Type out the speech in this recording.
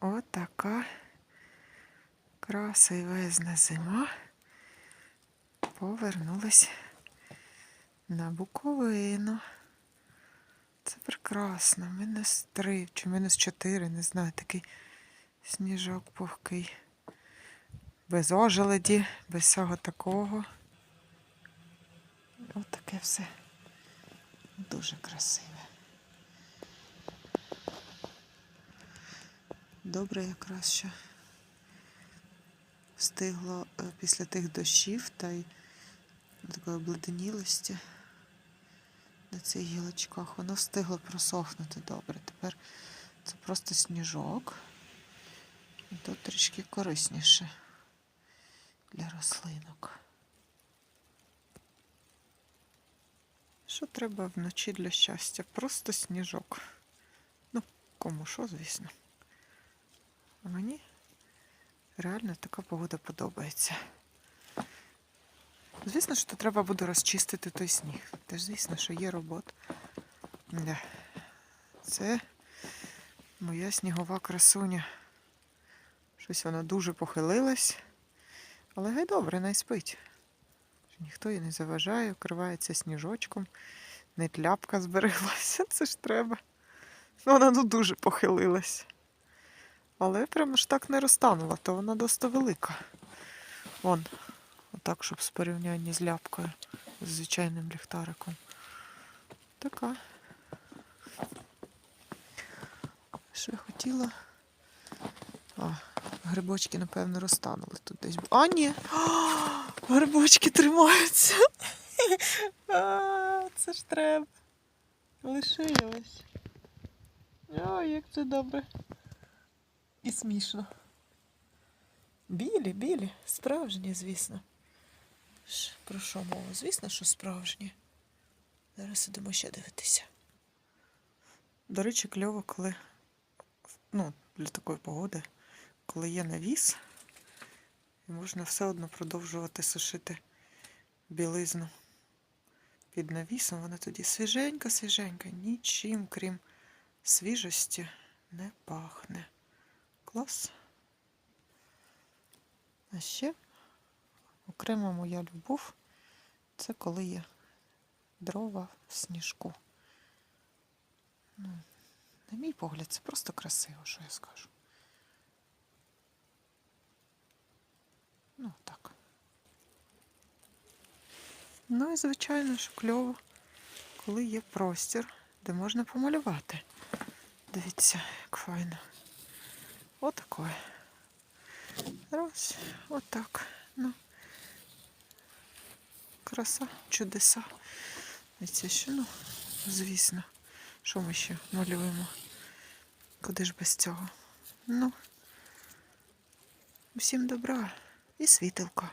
Отака красивезна зима. Повернулась на Буковину. Це прекрасно. Мінус три чи мінус чотири, не знаю, такий сніжок пухкий. Без ожеледі, без всього такого. Ось таке все дуже красиве. Добре якраз що встигло е, після тих дощів та й такої обледенілості на цих гілочках. Воно встигло просохнути добре. Тепер це просто сніжок. І тут трішки корисніше для рослинок. Що треба вночі для щастя? Просто сніжок. Ну, кому що, звісно. А мені реально така погода подобається. Звісно, що треба буде розчистити той сніг. Теж, звісно, що є робота. Да. Це моя снігова красуня. Щось вона дуже похилилась. Але гай добре, не спить. Ніхто їй не заважає, вкривається сніжочком, не тляпка збереглася, це ж треба. Вона ну дуже похилилась. Але прямо ж так не розтанула, то вона досить велика. Вон, отак, щоб з порівняння з ляпкою, з звичайним ліхтариком. Така. Що я хотіла? А, грибочки, напевно, розтанули тут десь. А, ні! А, грибочки тримаються. А, це ж треба. Лишилось. Ой, як це добре. І смішно. Білі, білі, справжні, звісно. Про що мова? Звісно, що справжні. Зараз ідемо ще дивитися. До речі, кльово, коли ну, для такої погоди, коли є навіс, і можна все одно продовжувати сушити білизну під навісом. Вона тоді свіженька, свіженька, нічим, крім свіжості, не пахне. Клас. А ще окрема моя любов це коли є дрова в сніжку. Ну, на мій погляд, це просто красиво, що я скажу. Ну, так. Ну і звичайно ж кльово, коли є простір, де можна помалювати. Дивіться, як файно. Отакое. Раз, отак. Ну. Краса, чудеса. Це ще, ну, звісно. Що ми ще малюємо? Куди ж без цього? Ну, всім добра і світилка.